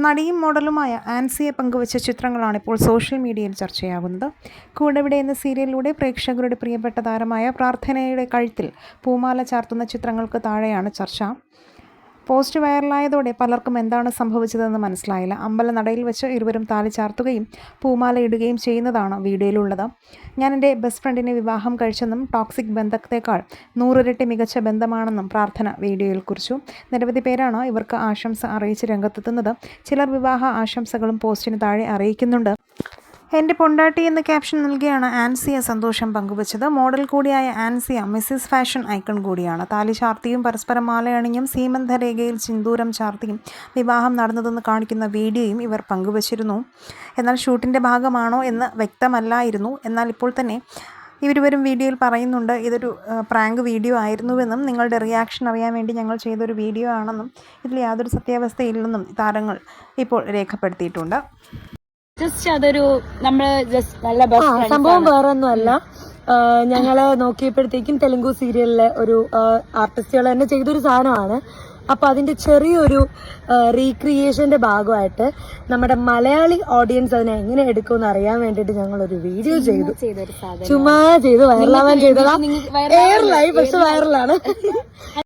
നടിയും മോഡലുമായ ആൻസിയെ പങ്കുവച്ച ചിത്രങ്ങളാണ് ഇപ്പോൾ സോഷ്യൽ മീഡിയയിൽ ചർച്ചയാകുന്നത് കൂടെവിടെ എന്ന സീരിയലിലൂടെ പ്രേക്ഷകരുടെ പ്രിയപ്പെട്ട താരമായ പ്രാർത്ഥനയുടെ കഴുത്തിൽ പൂമാല ചാർത്തുന്ന ചിത്രങ്ങൾക്ക് താഴെയാണ് ചർച്ച. പോസ്റ്റ് വൈറലായതോടെ പലർക്കും എന്താണ് സംഭവിച്ചതെന്ന് മനസ്സിലായില്ല. അമ്പലനടയിൽ വെച്ച് ഇരുവരും താലി ചാർത്തുകയും പൂമാല ഇടുകയും ചെയ്യുന്നതാണ് വീഡിയോയിലുള്ളത്. ഞാൻ എന്റെ ബെസ്റ്റ് ഫ്രണ്ടിനെ വിവാഹം കഴിച്ചെന്നും ടോക്സിക് ബന്ധത്തേക്കാൾ നൂറിരട്ടി മികച്ച ബന്ധമാണെന്നും പ്രാർത്ഥന വീഡിയോയിൽ കുറിച്ചു. നിരവധി പേരാണ് ഇവർക്ക് ആശംസ അറിയിച്ച് രംഗത്തെത്തുന്നത്. ചിലർ വിവാഹ ആശംസകളും പോസ്റ്റിന് താഴെ അറിയിക്കുന്നുണ്ട്. എന്റെ പൊണ്ടാട്ടി എന്ന ക്യാപ്ഷൻ നൽകിയാണ് ആൻസിയ സന്തോഷം പങ്കുവച്ചത്. മോഡൽ കൂടിയായ ആൻസിയ മിസ്സിസ് ഫാഷൻ ഐക്കൺ കൂടിയാണ്. താലി ചാർത്തിയും പരസ്പരം മാലയണിഞ്ഞും സീമന്ത രേഖയിൽ സിന്ദൂരം ചാർത്തിയും വിവാഹം നടന്നതെന്ന് കാണിക്കുന്ന വീഡിയോയും ഇവർ പങ്കുവച്ചിരുന്നു. എന്നാൽ ഷൂട്ടിന്റെ ഭാഗമാണോ എന്ന് വ്യക്തമല്ലായിരുന്നു. എന്നാൽ ഇപ്പോൾ തന്നെ ഇവരുവരും വീഡിയോയിൽ പറയുന്നുണ്ട് ഇതൊരു പ്രാങ്ക് വീഡിയോ ആയിരുന്നുവെന്നും നിങ്ങളുടെ റിയാക്ഷൻ അറിയാൻ വേണ്ടി ഞങ്ങൾ ചെയ്തൊരു വീഡിയോ ആണെന്നും ഇതിൽ യാതൊരു സത്യാവസ്ഥയില്ലെന്നും താരങ്ങൾ ഇപ്പോൾ രേഖപ്പെടുത്തിയിട്ടുണ്ട്. ജസ്റ്റ് അതൊരു നമ്മൾ ജസ്റ്റ് നല്ല ബെസ്റ്റ് സംഭവം വേറെ ഒന്നുമല്ല ഞങ്ങൾ നോക്കിയപ്പോഴത്തേക്കും തെലുങ്കു സീരിയലിലെ ഒരു ആർട്ടിസ്റ്റുകൾ തന്നെ ചെയ്തൊരു സാധനമാണ്. അപ്പൊ അതിന്റെ ചെറിയൊരു റീക്രിയേഷന്റെ ഭാഗമായിട്ട് നമ്മുടെ മലയാളി ഓഡിയൻസ് അതിനെ എങ്ങനെ എടുക്കുമെന്ന് അറിയാൻ വേണ്ടിട്ട് ഞങ്ങൾ ഒരു വീഡിയോ ചെയ്തു. ചുമ്മാ ചെയ്തു വൈറലാവാൻ ചെയ്തതാ. വൈറലായി പക്ഷെ വൈറലാണ്